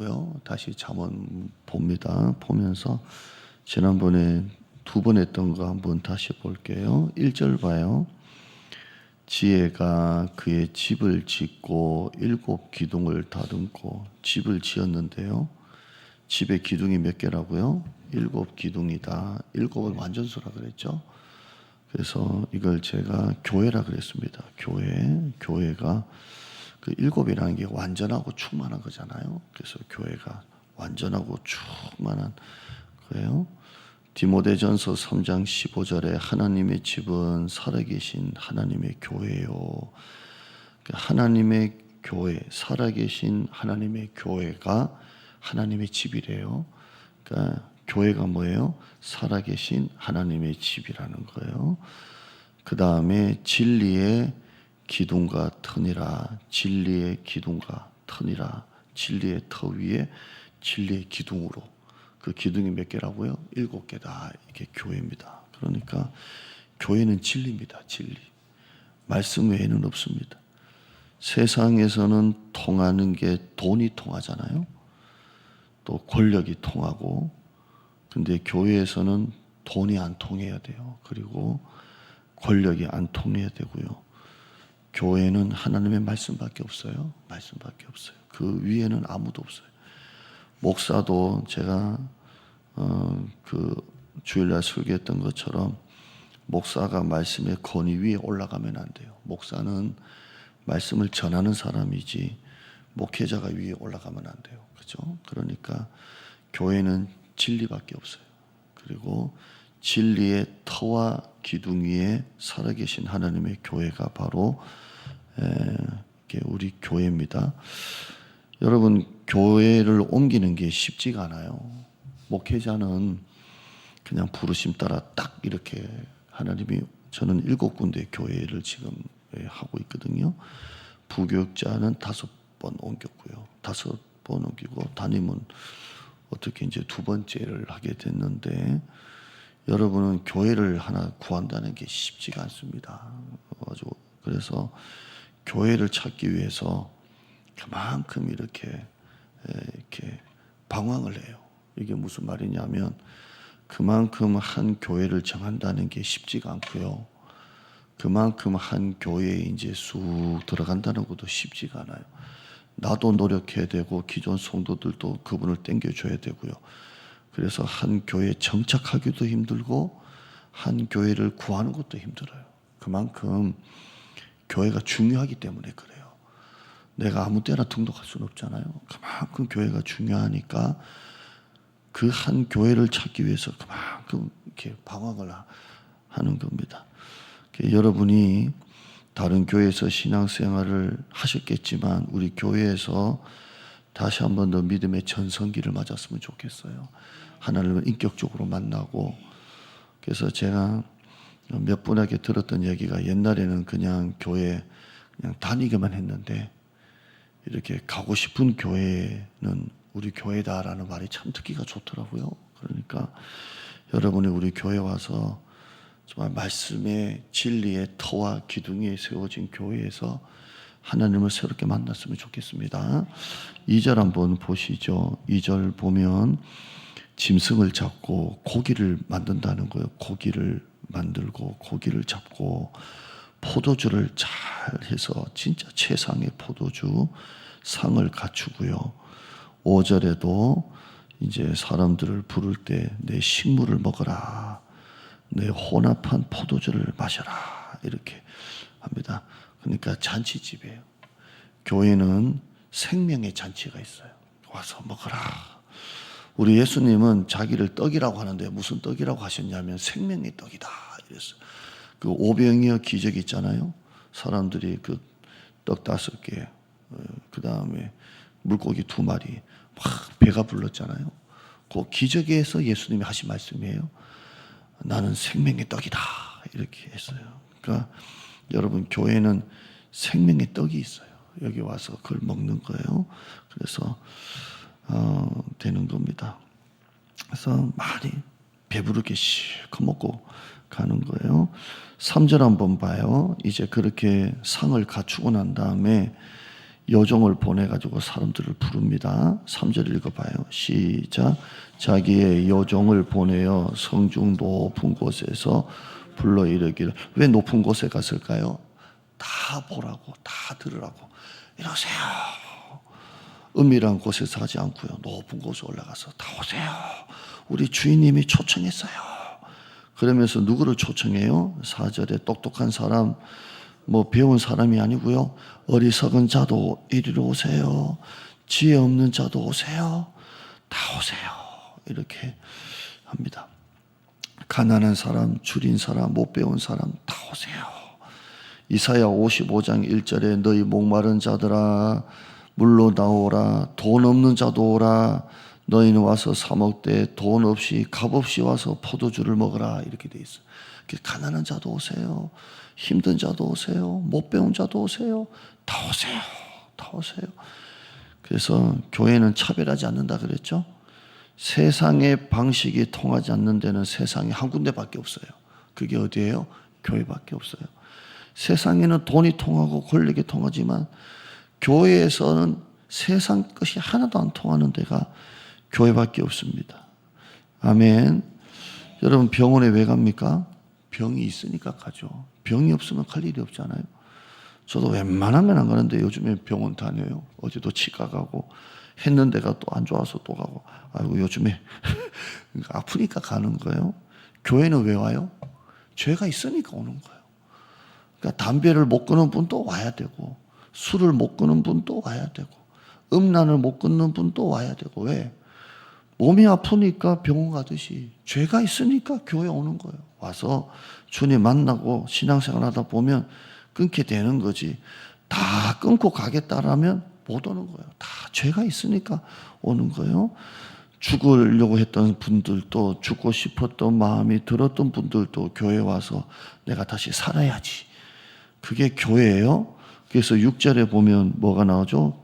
고요. 다시 잠언 봅니다. 보면서 지난번에 두 번 했던 거 한번 다시 볼게요. 1절 봐요. 지혜가 그의 집을 짓고 일곱 기둥을 다듬고 집을 지었는데요. 집의 기둥이 몇 개라고요? 일곱 기둥이다. 일곱은 완전수라 그랬죠. 그래서 이걸 제가 교회라 그랬습니다. 교회, 교회가 그 일곱이라는 게 완전하고 충만한 거잖아요. 그래서 교회가 완전하고 충만한 거예요. 디모데전서 3장 15절에 하나님의 집은 살아계신 하나님의 교회요. 그 하나님의 교회, 살아계신 하나님의 교회가 하나님의 집이래요. 그러니까 교회가 뭐예요? 살아계신 하나님의 집이라는 거예요. 그 다음에 진리의 기둥과 터니라, 진리의 기둥과 터니라, 진리의 터 위에 진리의 기둥으로 그 기둥이 몇 개라고요? 일곱 개다. 이게 교회입니다. 그러니까 교회는 진리입니다. 진리. 말씀 외에는 없습니다. 세상에서는 통하는 게 돈이 통하잖아요. 또 권력이 통하고 근데 교회에서는 돈이 안 통해야 돼요. 그리고 권력이 안 통해야 되고요. 교회는 하나님의 말씀밖에 없어요. 말씀밖에 없어요. 그 위에는 아무도 없어요. 목사도 제가 어, 그 주일날 설교했던 것처럼 목사가 말씀의 권위 위에 올라가면 안 돼요. 목사는 말씀을 전하는 사람이지 목회자가 위에 올라가면 안 돼요. 그죠? 그러니까 교회는 진리밖에 없어요. 그리고 진리의 터와 기둥 위에 살아계신 하나님의 교회가 바로 에, 우리 교회입니다. 여러분 교회를 옮기는 게 쉽지가 않아요. 목회자는 그냥 부르심 따라 딱 이렇게 하나님이 저는 일곱 군데 교회를 지금 하고 있거든요. 부교육자는 다섯 번 옮겼고요. 다섯 번 옮기고 담임은 어떻게 이제 두 번째를 하게 됐는데 여러분은 교회를 하나 구한다는 게 쉽지가 않습니다. 아주 그래서 교회를 찾기 위해서 그만큼 이렇게 이렇게 방황을 해요. 이게 무슨 말이냐면 그만큼 한 교회를 정한다는 게 쉽지가 않고요. 그만큼 한 교회에 이제 쑥 들어간다는 것도 쉽지가 않아요. 나도 노력해야 되고 기존 성도들도 그분을 땡겨줘야 되고요. 그래서 한 교회에 정착하기도 힘들고 한 교회를 구하는 것도 힘들어요. 그만큼 교회가 중요하기 때문에 그래요. 내가 아무 때나 등록할 수는 없잖아요. 그만큼 교회가 중요하니까 그 한 교회를 찾기 위해서 그만큼 이렇게 방황을 하는 겁니다. 여러분이 다른 교회에서 신앙생활을 하셨겠지만 우리 교회에서 다시 한 번 더 믿음의 전성기를 맞았으면 좋겠어요. 하나님을 인격적으로 만나고 그래서 제가 몇 분에게 들었던 얘기가 옛날에는 그냥 교회 그냥 다니기만 했는데 이렇게 가고 싶은 교회는 우리 교회다라는 말이 참 듣기가 좋더라고요. 그러니까 여러분이 우리 교회 와서 정말 말씀의 진리의 터와 기둥이 세워진 교회에서 하나님을 새롭게 만났으면 좋겠습니다. 2절 한번 보시죠. 2절 보면 짐승을 잡고 고기를 만든다는 거예요. 고기를 만들고 고기를 잡고 포도주를 잘 해서 진짜 최상의 포도주 상을 갖추고요. 5절에도 이제 사람들을 부를 때 내 식물을 먹어라. 내 혼합한 포도주를 마셔라. 이렇게 합니다. 그러니까 잔치집이에요. 교회는 생명의 잔치가 있어요. 와서 먹어라. 우리 예수님은 자기를 떡이라고 하는데 무슨 떡이라고 하셨냐면 생명의 떡이다. 이랬어요. 그 오병이어 기적 있잖아요. 사람들이 그 떡 다섯 개, 어, 그 다음에 물고기 두 마리, 막 배가 불렀잖아요. 그 기적에서 예수님이 하신 말씀이에요. 나는 생명의 떡이다. 이렇게 했어요. 그러니까 여러분 교회는 생명의 떡이 있어요. 여기 와서 그걸 먹는 거예요. 그래서 어, 되는 겁니다. 그래서 많이 배부르게 실컷 먹고 가는 거예요. 3절 한번 봐요. 이제 그렇게 상을 갖추고 난 다음에 요정을 보내가지고 사람들을 부릅니다. 3절 읽어봐요. 시작. 자기의 요정을 보내어 성중 높은 곳에서 불러 이르기를 왜 높은 곳에 갔을까요? 다 보라고 다 들으라고 이러세요. 은밀한 곳에서 하지 않고요. 높은 곳에 올라가서 다 오세요. 우리 주인님이 초청했어요. 그러면서 누구를 초청해요? 사절에 똑똑한 사람, 뭐 배운 사람이 아니고요. 어리석은 자도 이리로 오세요. 지혜 없는 자도 오세요. 다 오세요. 이렇게 합니다. 가난한 사람, 줄인 사람, 못 배운 사람 다 오세요. 이사야 55장 1절에 너희 목마른 자들아 물로 나오라 돈 없는 자도 오라 너희는 와서 사 먹되 돈 없이 값 없이 와서 포도주를 먹어라 이렇게 돼 있어. 가난한 자도 오세요. 힘든 자도 오세요. 못 배운 자도 오세요. 다 오세요. 다 오세요. 그래서 교회는 차별하지 않는다 그랬죠. 세상의 방식이 통하지 않는 데는 세상에 한 군데밖에 없어요. 그게 어디예요? 교회밖에 없어요. 세상에는 돈이 통하고 권력이 통하지만 교회에서는 세상 것이 하나도 안 통하는 데가 교회밖에 없습니다. 아멘. 여러분 병원에 왜 갑니까? 병이 있으니까 가죠. 병이 없으면 갈 일이 없잖아요. 저도 웬만하면 안 가는데 요즘에 병원 다녀요. 어제도 치과 가고 했는 데가 또 안 좋아서 또 가고. 아이고 요즘에 아프니까 가는 거예요. 교회는 왜 와요? 죄가 있으니까 오는 거예요. 그러니까 담배를 못 끊는 분도 와야 되고 술을 못 끊는 분도 와야 되고 음란을 못 끊는 분도 와야 되고 왜? 몸이 아프니까 병원 가듯이 죄가 있으니까 교회 오는 거예요. 와서 주님 만나고 신앙생활 하다 보면 끊게 되는 거지. 다 끊고 가겠다라면 못 오는 거예요. 다 죄가 있으니까 오는 거예요. 죽으려고 했던 분들도 죽고 싶었던 마음이 들었던 분들도 교회 와서 내가 다시 살아야지. 그게 교회예요. 그래서 6절에 보면 뭐가 나오죠?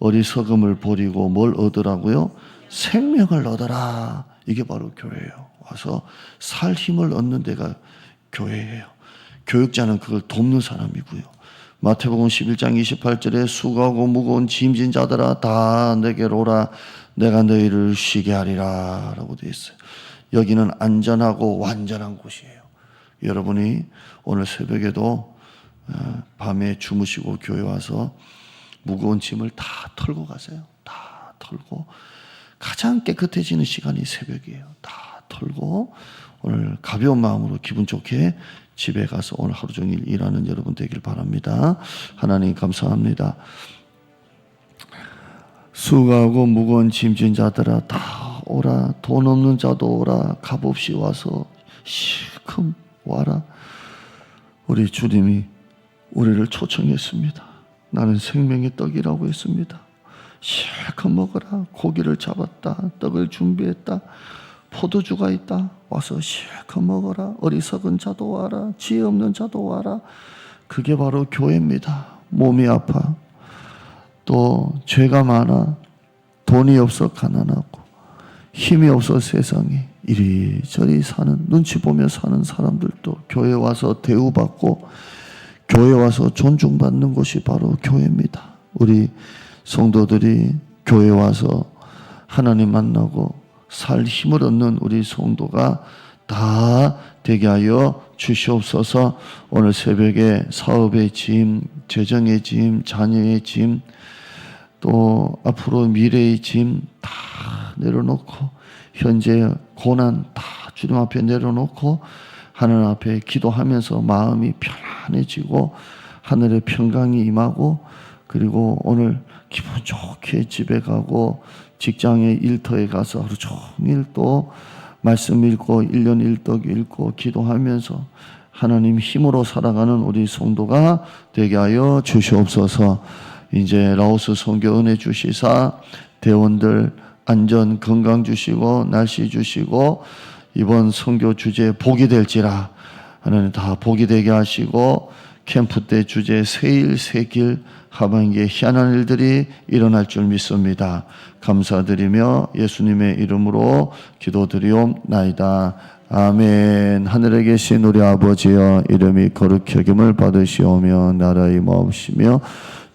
어리석음을 버리고 뭘 얻으라고요? 생명을 얻어라. 이게 바로 교회예요. 와서 살 힘을 얻는 데가 교회예요. 교육자는 그걸 돕는 사람이고요. 마태복음 11장 28절에 수고하고 무거운 짐진 자들아 다 내게로 오라 내가 너희를 쉬게 하리라 라고 되어 있어요. 여기는 안전하고 완전한 곳이에요. 여러분이 오늘 새벽에도 어, 밤에 주무시고 교회 와서 무거운 짐을 다 털고 가세요. 다 털고 가장 깨끗해지는 시간이 새벽이에요. 다 털고 오늘 가벼운 마음으로 기분 좋게 집에 가서 오늘 하루 종일 일하는 여러분 되길 바랍니다. 하나님 감사합니다. 수고하고 무거운 짐진 자들아 다 오라 돈 없는 자도 오라 값없이 와서 실컷 와라 우리 주님이 우리를 초청했습니다. 나는 생명의 떡이라고 했습니다. 실컷 먹어라. 고기를 잡았다. 떡을 준비했다. 포도주가 있다. 와서 실컷 먹어라. 어리석은 자도 와라. 지혜 없는 자도 와라. 그게 바로 교회입니다. 몸이 아파. 또 죄가 많아. 돈이 없어 가난하고 힘이 없어 세상에 이리저리 사는 눈치 보며 사는 사람들도 교회 와서 대우받고 교회 와서 존중받는 곳이 바로 교회입니다. 우리 성도들이 교회 와서 하나님 만나고 살 힘을 얻는 우리 성도가 다 되게 하여 주시옵소서. 오늘 새벽에 사업의 짐, 재정의 짐, 자녀의 짐, 또 앞으로 미래의 짐 다 내려놓고 현재 고난 다 주님 앞에 내려놓고 하늘 앞에 기도하면서 마음이 편안해지고 하늘의 평강이 임하고 그리고 오늘 기분 좋게 집에 가고 직장의 일터에 가서 하루 종일 또 말씀 읽고 일년 일독 읽고 기도하면서 하나님 힘으로 살아가는 우리 성도가 되게 하여 주시옵소서. 이제 라오스 선교 은혜 주시사 대원들 안전 건강 주시고 날씨 주시고 이번 선교 주제 복이 될지라 하나님 다 복이 되게 하시고 캠프 때 주제 세일 세길 하반기에 희한한 일들이 일어날 줄 믿습니다. 감사드리며 예수님의 이름으로 기도드리옵나이다. 아멘. 하늘에 계신 우리 아버지여 이름이 거룩히 여김을 받으시오며 나라의 마옵시며